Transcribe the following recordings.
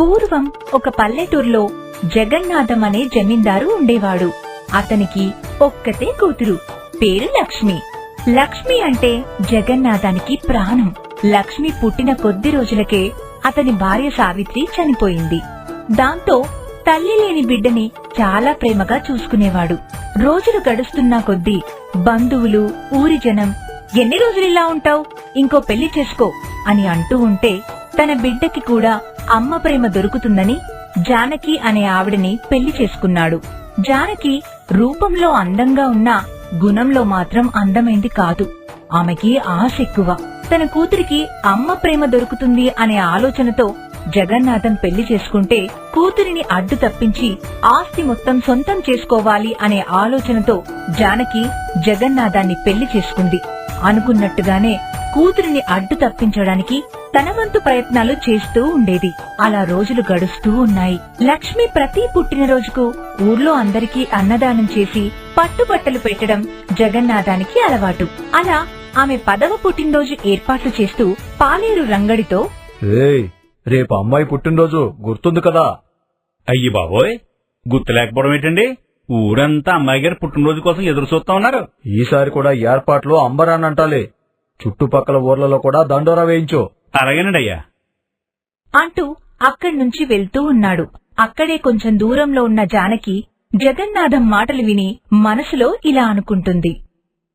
పూర్వం ఒక పల్లెటూరులో జగన్నాథం అనే జమీందారు ఉండేవాడు. అతనికి ఒక్కతే కూతురు పేరు లక్ష్మి. లక్ష్మి అంటే జగన్నాథానికి ప్రాణం. లక్ష్మి పుట్టిన కొద్ది రోజులకే అతని భార్య సావిత్రి చనిపోయింది. దాంతో తల్లి లేని బిడ్డని చాలా ప్రేమగా చూసుకునేవాడు. రోజులు గడుస్తున్నా కొద్దీ బంధువులు ఊరి జనం ఎన్ని రోజులు ఇలా ఉంటావు? ఇంకో పెళ్ళి చేసుకో అని అంటూ ఉంటే తన బిడ్డకి కూడా అమ్మ ప్రేమ దొరుకుతుందని జానకి అనే ఆవిడని పెళ్ళి చేసుకున్నాడు. జానకి రూపంలో అందంగా ఉన్నా గుణంలో మాత్రం అందమైంది కాదు. ఆమెకి ఆశ ఎక్కువ. తన కూతురికి అమ్మ ప్రేమ దొరుకుతుంది అనే ఆలోచనతో జగన్నాథం పెళ్ళి చేసుకుంటే కూతురిని అడ్డు తప్పించి ఆస్తి మొత్తం సొంతం చేసుకోవాలి అనే ఆలోచనతో జానకి జగన్నాథాన్ని పెళ్ళి చేసుకుంది. అనుకున్నట్టుగానే కూతురిని అడ్డు తప్పించడానికి తన వంతు ప్రయత్నాలు చేస్తూ ఉండేది. అలా రోజులు గడుస్తూ ఉన్నాయి. లక్ష్మి ప్రతి పుట్టినరోజుకు ఊర్లో అందరికీ అన్నదానం చేసి పట్టుబట్టలు పెట్టడం జగన్నాథానికి అలవాటు. అలా ఆమె పదవ పుట్టినరోజు ఏర్పాట్లు చేస్తూ పాలేరు రంగడితో ఏయ్ రేపు అమ్మాయి పుట్టినరోజు గుర్తుంది కదా? అయ్యి బాబోయ్ గుర్తు లేకపోవడం ఏంటండి? ఊరంతా అమ్మాయి గారి పుట్టినరోజు కోసం ఎదురు చూస్తా ఉన్నారు. ఈసారి కూడా ఏర్పాట్లు అంబరానంటాలే చుట్టుపక్కల ఊర్లలో కూడా దండోరా వేయించు. అలాగేనడయ్యా అంటూ అక్కడ్నుంచి వెళ్తూ ఉన్నాడు. అక్కడే కొంచెం దూరంలో ఉన్న జానకి జగన్నాథం మాటలు విని మనసులో ఇలా అనుకుంటుంది.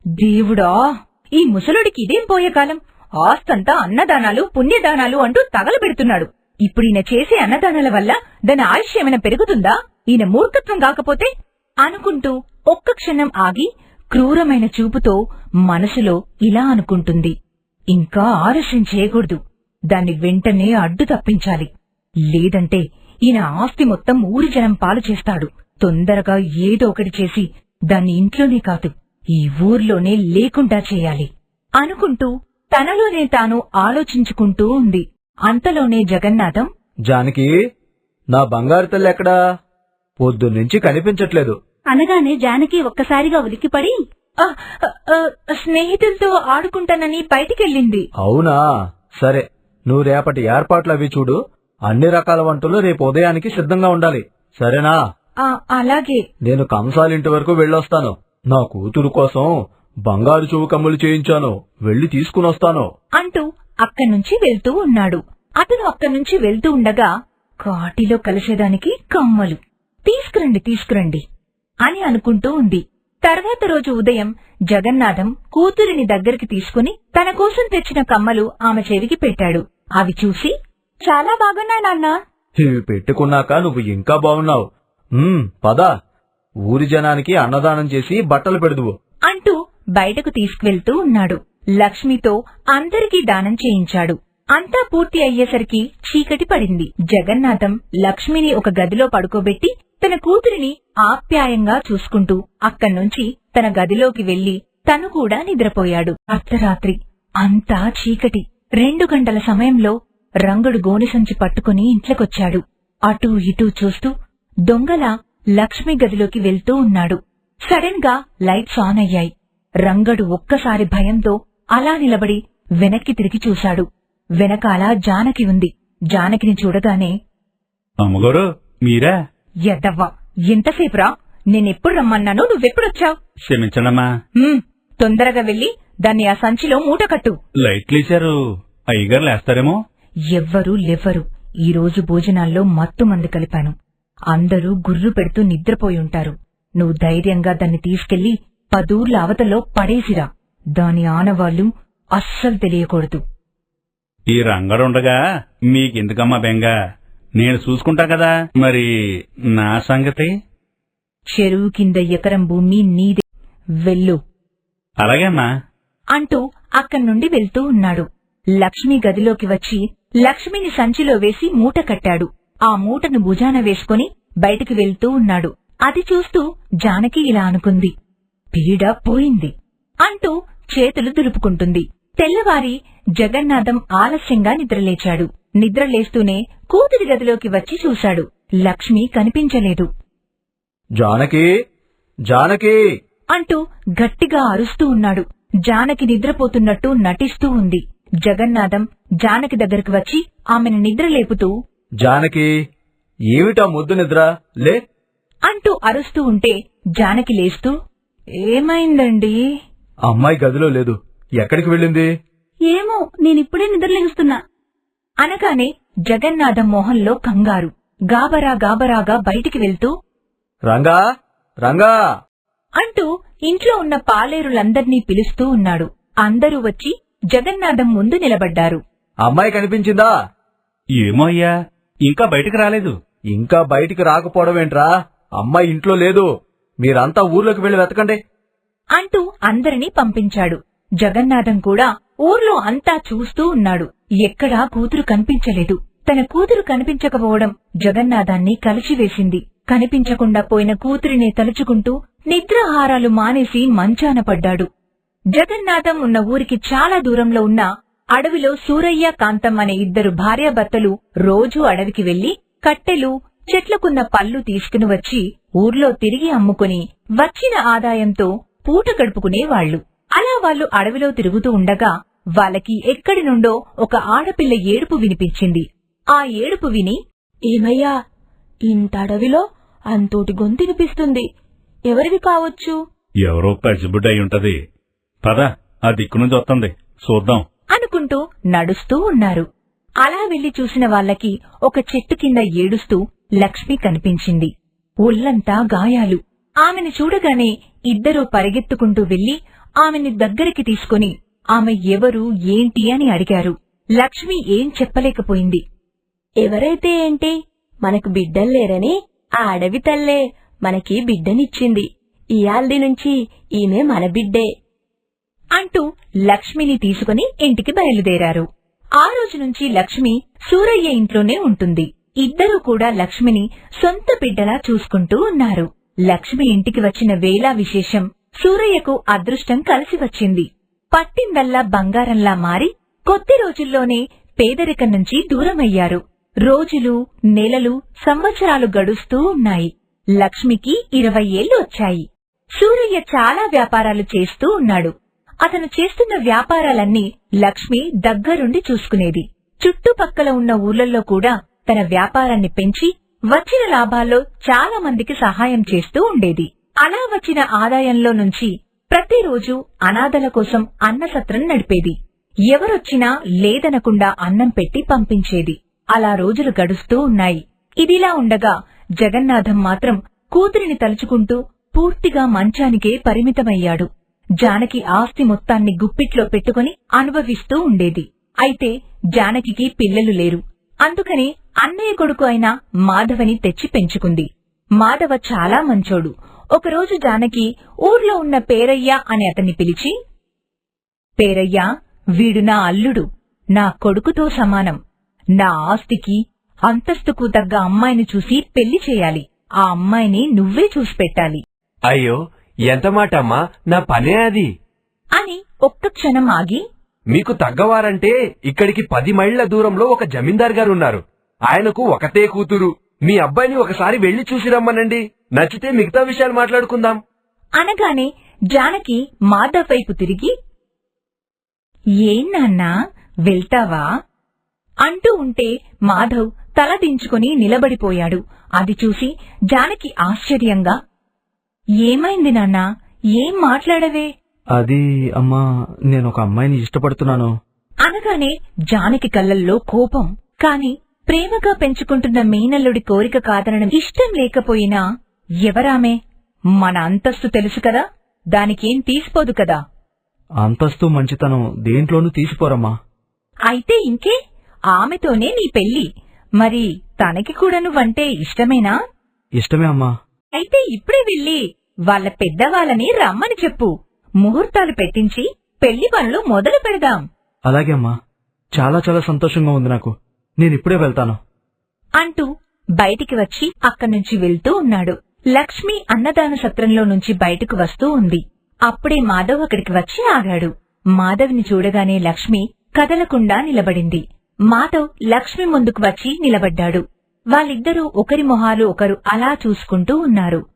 దేవుడా ఈ ముసలుడికి ఇదేం పోయే కాలం? ఆస్తంతా అన్నదానాలు పుణ్యదానాలు అంటూ తగలబెడుతున్నాడు. ఇప్పుడు ఈయన చేసే అన్నదానాల వల్ల దాని ఆయుష్ ఏమైనా పెరుగుతుందా? ఈయన మూర్ఖత్వం కాకపోతే? అనుకుంటూ ఒక్క క్షణం ఆగి క్రూరమైన చూపుతో మనసులో ఇలా అనుకుంటుంది. ఇంకా ఆలస్యం చేయకూడదు. దాన్ని వెంటనే అడ్డు తప్పించాలి. లేదంటే ఈయన ఆస్తి మొత్తం ఊరి జనం పాలు చేస్తాడు. తొందరగా ఏదో ఒకటి చేసి దాన్ని ఇంట్లోనే కాదు ఈ ఊర్లోనే లేకుండా చేయాలి. అనుకుంటూ తనలోనే తాను ఆలోచించుకుంటూ ఉంది. అంతలోనే జగన్నాథం జానకి నా బంగారు తల్లి ఎక్కడా? పొద్దున్నుంచి కనిపించట్లేదు. అనగానే జానకి ఒక్కసారిగా ఉలిక్కిపడి "ఆ, ఆ, ఆ, స్నేహితులతో ఆడుకుంటానని బయటికెళ్ళింది. అవునా? సరే. నువ్వు రేపటి ఏర్పాట్లు అవి చూడు. అన్ని రకాల వంటలు రేపు ఉదయానికి సిద్ధంగా ఉండాలి. సరేనా? "ఆ, అలాగే. నేను కంసాలింటి వరకు వెళ్ళొస్తాను. నా కూతురు కోసం బంగారు చెవు కమ్ములు చేయించాను. వెళ్ళి తీసుకునొస్తాను అంటూ అక్కడి నుంచి వెళ్తూ ఉన్నాడు. అతను అక్కడి నుంచి వెళ్తూ ఉండగా కాటిలో కలిసేదానికి కమ్మలు. తీసుకురండి తీసుకురండి అని అనుకుంటూ ఉంది. తర్వాత రోజు ఉదయం జగన్నాథం కూతురిని దగ్గరికి తీసుకుని తన కోసం తెచ్చిన కమ్మలు ఆమె చెవికి పెట్టాడు. అవి చూసి చాలా బాగున్నాయి నాన్నా. ఇవి పెట్టుకున్నాక నువ్వు ఇంకా బాగున్నావు. ఉమ్, పద. ఊరి జనానికి అన్నదానం చేసి బట్టలు పెడుదువు. అంటూ బయటకు తీసుకువెళ్తూ ఉన్నాడు. లక్ష్మితో అందరికీ దానం చేయించాడు. అంతా పూర్తి అయ్యేసరికి చీకటి పడింది. జగన్నాథం లక్ష్మిని ఒక గదిలో పడుకోబెట్టి తన కూతురిని ఆప్యాయంగా చూసుకుంటూ అక్కడ్నుంచి తన గదిలోకి వెళ్ళి తను కూడా నిద్రపోయాడు. అర్ధరాత్రి. అంతా చీకటి. రెండు గంటల సమయంలో రంగుడు గోనెసంచి పట్టుకుని ఇంట్లోకొచ్చాడు. అటూ ఇటూ చూస్తూ దొంగల లక్ష్మి గదిలోకి వెళ్తూ ఉన్నాడు. సడన్గా లైట్స్ ఆన్ అయ్యాయి. రంగడు ఒక్కసారి భయంతో అలా నిలబడి వెనక్కి తిరిగి చూశాడు. వెనకాల జానకి ఉంది. జానకిని చూడగానే అమ్మగారు మీరా? ఎద్దవ్వా ఎంతసేపురా నేనెప్పుడు రమ్మన్నాను నువ్వెప్పుడొచ్చావు? క్షమించండమ్మా. తొందరగా వెళ్ళి దాన్ని ఆ సంచిలో మూట కట్టు. లైట్లేశారు అయ్యగారు లేస్తారేమో? ఎవ్వరూ లెవ్వరు. ఈ రోజు భోజనాల్లో మత్తు మంది కలిపాను. అందరూ గుర్రు పెడుతూ నిద్రపోయి ఉంటారు. నువ్వు ధైర్యంగా దాన్ని తీసుకెళ్ళి పదూర్ల అవతలో పడేసిరా. దాని ఆనవాళ్ళు అస్సలు తెలియకూడదు. ఈ రంగడుండగా మీకెందుకమ్మా బెంగ? నేను చూసుకుంటా కదా. మరి నా సంగతి? చెరువు కింద ఎకరం భూమి నీదే. వెళ్ళు. అలాగే అమ్మా అంటూ అక్కడి నుండి వెళ్తూ ఉన్నాడు. లక్ష్మి గదిలోకి వచ్చి లక్ష్మిని సంచిలో వేసి మూట కట్టాడు. ఆ మూటను భుజాన వేసుకుని బయటికి వెళ్తూ ఉన్నాడు. అది చూస్తూ జానకి ఇలా అనుకుంది. పీడ పోయింది అంటూ చేతులు దులుపుకుంటుంది. తెల్లవారి జగన్నాథం ఆలస్యంగా నిద్రలేచాడు. నిద్రలేస్తూనే కూతురి గదిలోకి వచ్చి చూశాడు. లక్ష్మి కనిపించలేదు. జానకి! జానకి! అంటూ గట్టిగా అరుస్తూ ఉన్నాడు. జానకి నిద్రపోతున్నట్టు నటిస్తూ ఉంది. జగన్నాథం జానకి దగ్గరకు వచ్చి ఆమెను నిద్రలేపుతూ జానకి! ఏమిటా ముద్దు నిద్ర? లే! అంటూ అరుస్తూ ఉంటే జానకి లేస్తూ ఏమైందండి? అమ్మాయి గదిలో లేదు. ఎక్కడికి వెళ్ళింది? ఏమో నేనిప్పుడే నిద్రలేస్తున్నా అనగానే జగన్నాథం మొహంలో కంగారు. గాబరా గాబరాగా బయటికి వెళ్తూ రంగా రంగా! అంటూ ఇంట్లో ఉన్న పాలేరులందర్నీ పిలుస్తూ ఉన్నాడు. అందరూ వచ్చి జగన్నాథం ముందు నిలబడ్డారు. అమ్మాయి కనిపించిందా? ఏమో అయ్యా ఇంకా బయటకు రాలేదు. ఇంకా బయటికి రాకపోవడం ఏంట్రా? అమ్మాయి ఇంట్లో లేదు. మీరంతా ఊర్లోకి వెళ్ళి వెతకండి. అంటూ అందరినీ పంపించాడు. జగన్నాథం కూడా ఊర్లో అంతా చూస్తూ ఉన్నాడు. ఎక్కడా కూతురు కనిపించలేదు. తన కూతురు కనిపించకపోవడం జగన్నాథాన్ని కలిసివేసింది. కనిపించకుండా పోయిన కూతురినే తలుచుకుంటూ నిద్రాహారాలు మానేసి మంచాన పడ్డాడు. జగన్నాథం ఉన్న ఊరికి చాలా దూరంలో ఉన్న అడవిలో సూరయ్య కాంతం అనే ఇద్దరు భార్యాభర్తలు రోజూ అడవికి వెళ్ళి కట్టెలు చెట్లకున్న పళ్ళు తీసుకుని వచ్చి ఊర్లో తిరిగి అమ్ముకుని వచ్చిన ఆదాయంతో పూట గడుపుకునేవాళ్ళు అలా వాళ్ళు అడవిలో తిరుగుతూ ఉండగా వాళ్ళకి ఎక్కడి నుండో ఒక ఆడపిల్ల ఏడుపు వినిపించింది. ఆ ఏడుపు విని ఏమయ్యా ఇంత అడవిలో అంతోటి గొంతినిపిస్తుంది ఎవరిది కావచ్చు? ఎవరో పసిబిడ్డ అయి ఉంటది. పద ఆ దిక్కు నుంచి వస్తుంది. చూద్దాం. అనుకుంటూ నడుస్తూ ఉన్నారు. అలా వెళ్ళి చూసిన వాళ్ళకి ఒక చెట్టు కింద ఏడుస్తూ లక్ష్మి కనిపించింది. ఒళ్ళంతా గాయాలు. ఆమెను చూడగానే ఇద్దరూ పరిగెత్తుకుంటూ వెళ్ళి ఆమెని దగ్గరికి తీసుకుని ఆమె ఎవరు ఏంటి అని అడిగారు. లక్ష్మి ఏం చెప్పలేకపోయింది. ఎవరైతే ఏంటి? మనకు బిడ్డల్లేరని ఆ అడవి తల్లే మనకి బిడ్డనిచ్చింది. ఇయాల్ది నుంచి ఈమె మన బిడ్డే అంటూ లక్ష్మిని తీసుకుని ఇంటికి బయలుదేరారు. ఆ రోజు నుంచి లక్ష్మి సూరయ్య ఇంట్లోనే ఉంటుంది. ఇద్దరూ కూడా లక్ష్మిని సొంత బిడ్డలా చూసుకుంటూ ఉన్నారు. లక్ష్మి ఇంటికి వచ్చిన వేళ విశేషం సూరయ్యకు అదృష్టం కలిసి వచ్చింది. పట్టిందల్లా బంగారంలా మారి కొద్ది రోజుల్లోనే పేదరికం నుంచి దూరమయ్యారు. రోజులు నెలలు సంవత్సరాలు గడుస్తూ ఉన్నాయి. లక్ష్మికి ఇరవై ఏళ్ళు వచ్చాయి. సూరయ్య చాలా వ్యాపారాలు చేస్తూ ఉన్నాడు. అతను చేస్తున్న వ్యాపారాలన్నీ లక్ష్మి దగ్గరుండి చూసుకునేది. చుట్టుపక్కల ఉన్న ఊర్లలో కూడా తన వ్యాపారాన్ని పెంచి వచ్చిన లాభాల్లో చాలా మందికి సహాయం చేస్తూ ఉండేది. అలా వచ్చిన ఆదాయంలో నుంచి ప్రతిరోజు అనాథల కోసం అన్నసత్రం నడిపేది. ఎవరొచ్చినా లేదనకుండా అన్నం పెట్టి పంపించేది. అలా రోజులు గడుస్తూ ఉన్నాయి. ఇదిలా ఉండగా జగన్నాథం మాత్రం కూతురిని తలుచుకుంటూ పూర్తిగా మంచానికే పరిమితమయ్యాడు. జానకి ఆస్తి మొత్తాన్ని గుప్పిట్లో పెట్టుకుని అనుభవిస్తూ ఉండేది. అయితే జానకికి పిల్లలు లేరు. అందుకని అన్నయ్య కొడుకు అయిన మాధవని తెచ్చి పెంచుకుంది. మాధవ చాలా మంచోడు. ఒకరోజు జానకి ఊర్లో ఉన్న పేరయ్య అని అతన్ని పిలిచి పేరయ్య వీడు నా అల్లుడు నా కొడుకుతో సమానం. నా ఆస్తికి అంతస్తుకు తగ్గ అమ్మాయిని చూసి పెళ్ళి చేయాలి. ఆ అమ్మాయిని నువ్వే చూసి పెట్టాలి అయ్యో ఎంత మాట అమ్మా నా పనే అది. అని ఒక్క క్షణం ఆగి మీకు తగ్గవారంటే ఇక్కడికి పది మైళ్ళ దూరంలో ఒక జమీందార్ గారు ఉన్నారు ఆయనకు ఒకతే కూతురు. మీ అబ్బాయిని ఒకసారి వెళ్ళి చూసి రమ్మనండి. నచ్చితే మిగతా విషయాలు మాట్లాడుకుందాం. అనగానే జానకి మాధవ్ వైపు తిరిగి ఏం నాన్నా వెళ్తావా? అంటూ ఉంటే మాధవ్ తల దించుకుని నిలబడిపోయాడు. అది చూసి జానకి ఆశ్చర్యంగా ఏమైంది నాన్నా ఏం మాట్లాడవే? అది అమ్మా నేను ఒక అమ్మాయిని ఇష్టపడుతున్నాను. అనగానే జానకి కళ్ళల్లో కోపం కాని ప్రేమగా పెంచుకుంటున్న మీనల్లుడి కోరిక కాదనడం ఇష్టం లేకపోయినా ఎవరామే? మన అంతస్తు తెలుసు కదా? దానికేం తీసిపోదు కదా? అంతస్తు మంచితనం దేంట్లోనూ తీసిపోరమ్మా. అయితే ఇంకే ఆమెతోనే నీ పెళ్ళి మరి తనకి కూడా నువ్వంటే ఇష్టమేనా? ఇష్టమే అమ్మా. అయితే ఇప్పుడే వెళ్ళి వాళ్ళ పెద్దవాళ్ళని రమ్మని చెప్పు. ముహూర్తాలు పెట్టించి పెళ్ళి పనులు మొదలు పెడదాం. అలాగే అమ్మా. చాలా చాలా సంతోషంగా ఉంది నాకు. నేనిప్పుడే వెళ్తాను. అంటూ బయటికి వచ్చి అక్కడ్నుంచి వెళ్తూ ఉన్నాడు. లక్ష్మి అన్నదాన సత్రంలో నుంచి బయటకు వస్తూ ఉంది. అప్పుడే మాధవ్ అక్కడికి వచ్చి ఆగాడు. మాధవ్ని చూడగానే లక్ష్మి కదలకుండా నిలబడింది. మాధవ్ లక్ష్మి ముందుకు వచ్చి నిలబడ్డాడు. వాళ్ళిద్దరూ ఒకరి మొహాలు ఒకరు అలా చూసుకుంటూ ఉన్నారు.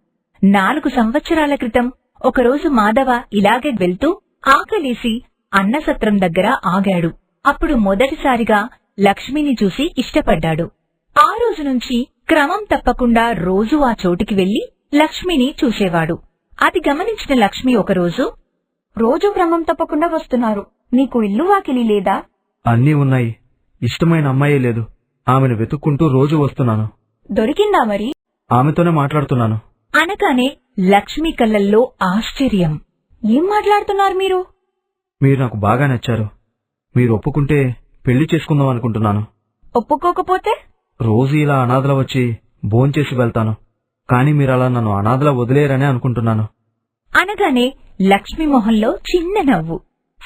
నాలుగు సంవత్సరాల క్రితం ఒకరోజు మాధవ ఇలాగే వెళ్తూ ఆకలేసి అన్నసత్రం దగ్గర ఆగాడు. అప్పుడు మొదటిసారిగా లక్ష్మిని చూసి ఇష్టపడ్డాడు. ఆ రోజు నుంచి క్రమం తప్పకుండా రోజు ఆ చోటికి వెళ్ళి లక్ష్మిని చూసేవాడు. అది గమనించిన లక్ష్మి ఒకరోజు రోజు క్రమం తప్పకుండా వస్తున్నారు. నీకు ఇల్లు వాకిలి లేదా? అన్నీ ఉన్నాయి. ఇష్టమైన అమ్మాయే లేదు. ఆమెను వెతుక్కుంటూ రోజు వస్తున్నాను. దొరికిందా మరి? ఆమెతోనే మాట్లాడుతున్నాను. అనగానే లక్ష్మి కళ్ళల్లో ఆశ్చర్యం. ఏం మాట్లాడుతున్నారు మీరు? మీరు నాకు బాగా నచ్చారు. మీరు ఒప్పుకుంటే పెళ్ళి చేసుకుందాం అనుకుంటున్నాను. ఒప్పుకోకపోతే? రోజు ఇలా అనాథల వచ్చి భోంచేసి వెళ్తాను. కానీ మీరు అలా నన్ను అనాథలా వదిలేరనే అనుకుంటున్నాను. అనగానే లక్ష్మి మొహంలో చిన్న నవ్వు.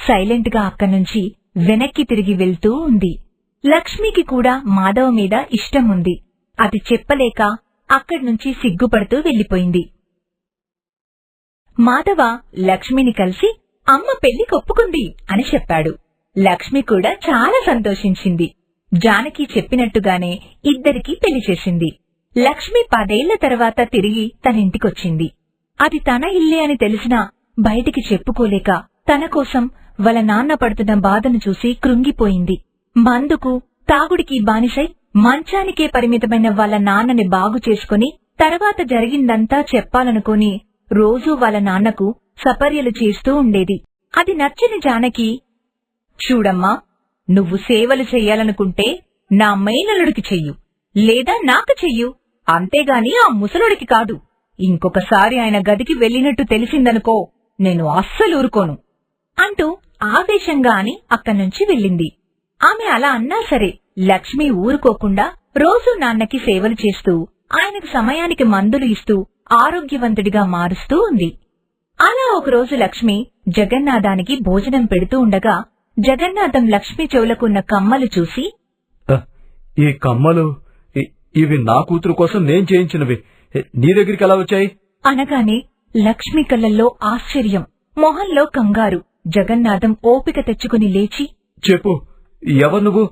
సైలెంట్గా అక్కడి నుంచి వెనక్కి తిరిగి వెళ్తూ ఉంది. లక్ష్మికి కూడా మాధవ మీద ఇష్టం ఉంది. అది చెప్పలేక అక్కడి నుంచి సిగ్గుపడుతూ వెళ్ళిపోయింది మాధవ లక్ష్మిని కలిసి అమ్మ పెళ్ళి కొప్పుకుంది అని చెప్పాడు. లక్ష్మి కూడా చాలా సంతోషించింది. జానకి చెప్పినట్టుగానే ఇద్దరికీ పెళ్ళి చేసింది. లక్ష్మి పదేళ్ళ తర్వాత తిరిగి తనింటికొచ్చింది అది తన ఇల్లే అని తెలిసినా బయటికి చెప్పుకోలేక తన కోసం వాళ్ళ నాన్న పడుతున్న బాధను చూసి కృంగిపోయింది. మందుకు తాగుడికి బానిసై మంచానికే పరిమితమైన వాళ్ళ నాన్నని బాగు చేసుకుని తర్వాత జరిగిందంతా చెప్పాలనుకుని రోజూ వాళ్ళ నాన్నకు సపర్యలు చేస్తూ ఉండేది. అది నచ్చని జానకి చూడమ్మా నువ్వు సేవలు చెయ్యాలనుకుంటే నా మేనలుడికి చెయ్యు లేదా నాకు చెయ్యు. అంతేగాని ఆ ముసలుడికి కాదు. ఇంకొకసారి ఆయన గదికి వెళ్ళినట్టు తెలిసిందనుకో నేను అస్సలు ఊరుకోను అంటూ ఆవేశంగా అని అక్కడ్నుంచి వెళ్ళింది. ఆమె అలా అన్నా సరే లక్ష్మి ఊరుకోకుండా రోజూ నాన్నకి సేవలు చేస్తూ ఆయనకు సమయానికి మందులు ఇస్తూ ఆరోగ్యవంతుడిగా మారుస్తూ ఉంది. అలా ఒకరోజు లక్ష్మి జగన్నాథానికి భోజనం పెడుతూ ఉండగా జగన్నాథం లక్ష్మి చెవులకున్న కమ్మలు చూసి ఈ కమ్మలు ఇవి నా కూతురు కోసం నేను చేయించినవి. నీ దగ్గరికి ఎలా వచ్చాయి? అనగానే లక్ష్మి కళ్ళల్లో ఆశ్చర్యం మొహంలో కంగారు. జగన్నాథం ఓపిక తెచ్చుకుని లేచి చెప్పు ఎవరు నువ్వు?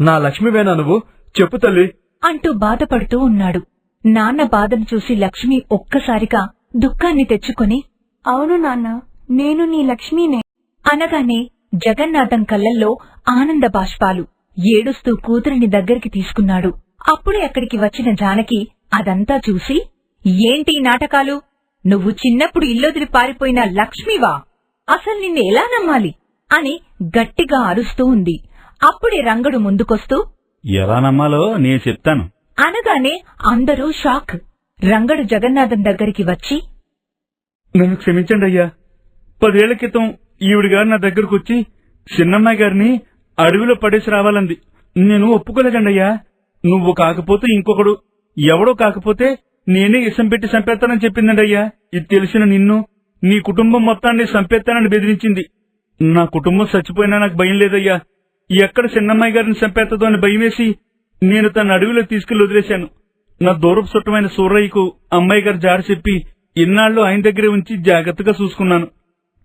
నా లక్ష్మివేనా నువ్వు? చెప్పు తల్లి. అంటూ బాధపడుతూ ఉన్నాడు. నాన్న బాధను చూసి లక్ష్మి ఒక్కసారిగా దుఃఖాన్ని తెచ్చుకుని అవును నాన్న నేను నీ లక్ష్మీనే. అనగానే జగన్నాథం కళ్ళల్లో ఆనంద బాష్పాలు ఏడుస్తూ కూతురిని దగ్గరికి తీసుకున్నాడు. అప్పుడే అక్కడికి వచ్చిన జానకి అదంతా చూసి ఏంటి నాటకాలు? నువ్వు చిన్నప్పుడు ఇల్లొదిలి పారిపోయిన లక్ష్మివా? అసలు నిన్ను ఎలా నమ్మాలి? అని గట్టిగా అరుస్తూ ఉంది. అప్పుడే రంగడు ముందుకొస్తూ ఎలా నమ్మాలో నేను చెప్తాను. అనగానే అందరూ షాక్. రంగడు జగన్నాథం దగ్గరికి వచ్చి నన్ను క్షమించండి అయ్యా. పదేళ్ళ క్రితం ఈవిడ గారు నా దగ్గరకు వచ్చి చిన్నమ్మాయి గారిని అడవిలో పడేసి రావాలంది. నేను ఒప్పుకోలేదండి అయ్యా నువ్వు కాకపోతే ఇంకొకడు ఎవడో కాకపోతే నేనే ఇసం పెట్టి చంపేస్తానని చెప్పిందండి అయ్యా ఇది తెలిసిన నిన్ను నీ కుటుంబం మొత్తాన్ని చంపేస్తానని బెదిరించింది. నా కుటుంబం చచ్చిపోయినా నాకు భయం లేదయ్యా. ఎక్కడ చిన్నమ్మాయి గారిని చంపేస్తుందో అని భయమేసి నేను తన అడవిలో తీసుకెళ్ళి వదిలేశాను. నా దూరపు చుట్టమైన సూర్రయ్యకు అమ్మాయి గారు జారి చెప్పి ఇన్నాళ్ళు ఆయన దగ్గరే ఉంచి జాగ్రత్తగా చూసుకున్నాను.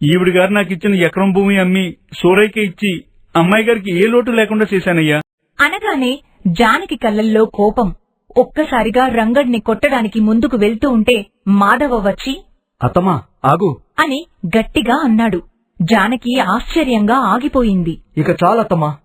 ఈవిడ గారు నాకు ఇచ్చిన ఎకరం భూమి అమ్మి సూరయ్యకి ఇచ్చి అమ్మాయి గారికి ఏ లోటు లేకుండా చేశానయ్యా? అనగానే జానకి కళ్ళల్లో కోపం. ఒక్కసారిగా రంగడిని కొట్టడానికి ముందుకు వెళ్తూ ఉంటే మాధవ వచ్చి అత్తమా ఆగు. అని గట్టిగా అన్నాడు. జానకి ఆశ్చర్యంగా ఆగిపోయింది. ఇక చాలత్తమ్మా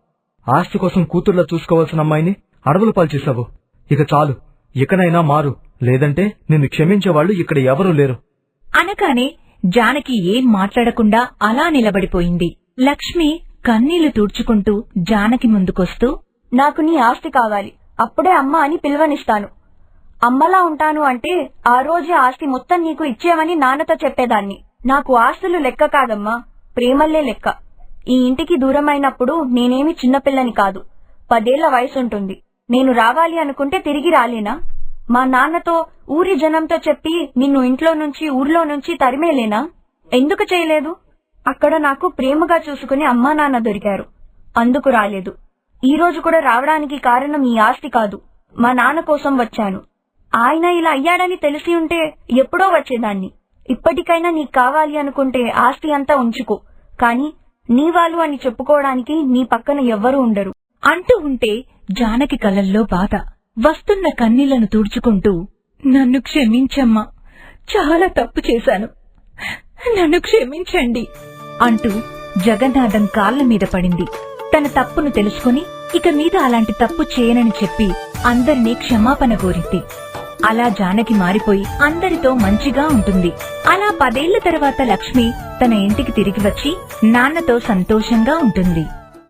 ఆస్తి కోసం కూతుర్లా చూసుకోవాల్సిన అమ్మాయిని అడవులు పాల్చేశావు ఇక చాలు. ఇకనైనా మారు. లేదంటే నిన్ను క్షమించేవాళ్ళు ఇక్కడ ఎవరూ లేరు. అనగానే జానకి ఏం మాట్లాడకుండా అలా నిలబడిపోయింది. లక్ష్మి కన్నీళ్ళు తూడ్చుకుంటూ జానకి ముందుకొస్తూ నాకు నీ ఆస్తి కావాలి. అప్పుడే అమ్మ అని పిలువనిస్తాను. అమ్మలా ఉంటాను అంటే ఆ రోజే ఆస్తి మొత్తం నీకు ఇచ్చేవని నాన్నతో చెప్పేదాన్ని. నాకు ఆస్తులు లెక్క కాదమ్మా ప్రేమల్లే లెక్క. ఈ ఇంటికి దూరమైనప్పుడు నేనేమి చిన్నపిల్లని కాదు. పదేళ్ళ వయసుంటుంది. నేను రావాలి అనుకుంటే తిరిగి రాలేనా? మా నాన్నతో ఊరి జనంతో చెప్పి నిన్ను ఇంట్లో నుంచి ఊర్లో నుంచి తరిమేలేనా? ఎందుకు చేయలేదు? అక్కడ నాకు ప్రేమగా చూసుకుని అమ్మా నాన్న దొరికారు. అందుకు రాలేదు. ఈ రోజు కూడా రావడానికి కారణం ఈ ఆస్తి కాదు. మా నాన్న కోసం వచ్చాను. ఆయన ఇలా అయ్యాడని తెలిసి ఉంటే ఎప్పుడో వచ్చేదాన్ని. ఇప్పటికైనా నీకు కావాలి అనుకుంటే ఆస్తి అంతా ఉంచుకో. కాని నీ వాళ్ళు అని చెప్పుకోవడానికి నీ పక్కన ఎవ్వరూ ఉండరు. అంటూ ఉంటే జానకి కలల్లో బాధ. వస్తున్న కన్నీళ్ళను తుడుచుకుంటూ నన్ను క్షమించమ్మా చాలా తప్పు చేశాను. నన్ను క్షమించండి అంటూ జగన్నాథం కాళ్ళ మీద పడింది. తన తప్పును తెలుసుకుని ఇక మీద అలాంటి తప్పు చేయనని చెప్పి అందరినీ క్షమాపణ కోరింది. అలా జానకి మారిపోయి అందరితో మంచిగా ఉంటుంది. అలా పదేళ్ళ తర్వాత లక్ష్మి తన ఇంటికి తిరిగి వచ్చి నాన్నతో సంతోషంగా ఉంటుంది.